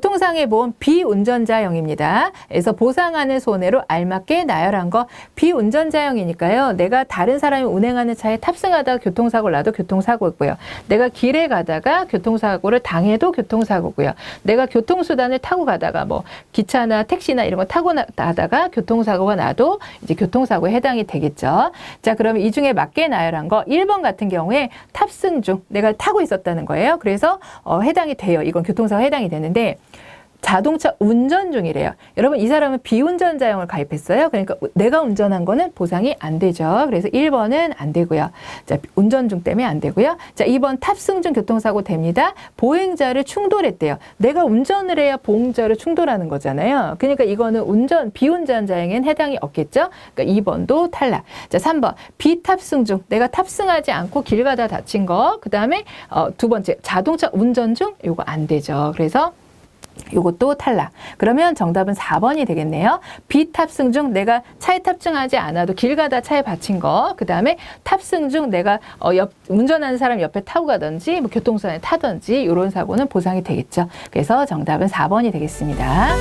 교통상해 보험 비운전자형입니다. 그래서 보상하는 손해로 알맞게 나열한 거 비운전자형이니까요. 내가 다른 사람이 운행하는 차에 탑승하다가 교통사고를 나도 교통사고고요. 내가 길에 가다가 교통사고를 당해도 교통사고고요. 내가 교통수단을 타고 가다가 뭐 기차나 택시나 이런 거 타고 나- 나다가 교통사고가 나도 이제 교통사고에 해당이 되겠죠. 자, 그러면 이 중에 맞게 나열한 거 1번 같은 경우에 탑승 중 내가 타고 있었다는 거예요. 그래서 어, 해당이 돼요. 이건 교통사고 해당이 되는데 자동차 운전 중이래요. 여러분 이 사람은 비운전 자형을 가입했어요. 그러니까 내가 운전한 거는 보상이 안 되죠. 그래서 1번은 안 되고요. 자, 운전 중 때문에 안 되고요. 자, 2번 탑승 중 교통사고 됩니다. 보행자를 충돌했대요. 내가 운전을 해야 보행자를 충돌하는 거잖아요. 그러니까 이거는 운전 비운전 자형엔 해당이 없겠죠. 그러니까 2번도 탈락. 자, 3번 비탑승 중 내가 탑승하지 않고 길 가다 다친 거. 그다음에 어, 두 번째 자동차 운전 중 요거 안 되죠. 그래서 요것도 탈락. 그러면 정답은 4번이 되겠네요. 비탑승 중 내가 차에 탑승하지 않아도 길 가다 차에 받친 거. 그 다음에 탑승 중 내가 어, 옆, 운전하는 사람 옆에 타고 가든지 뭐 교통수단에 타든지 이런 사고는 보상이 되겠죠. 그래서 정답은 4번이 되겠습니다.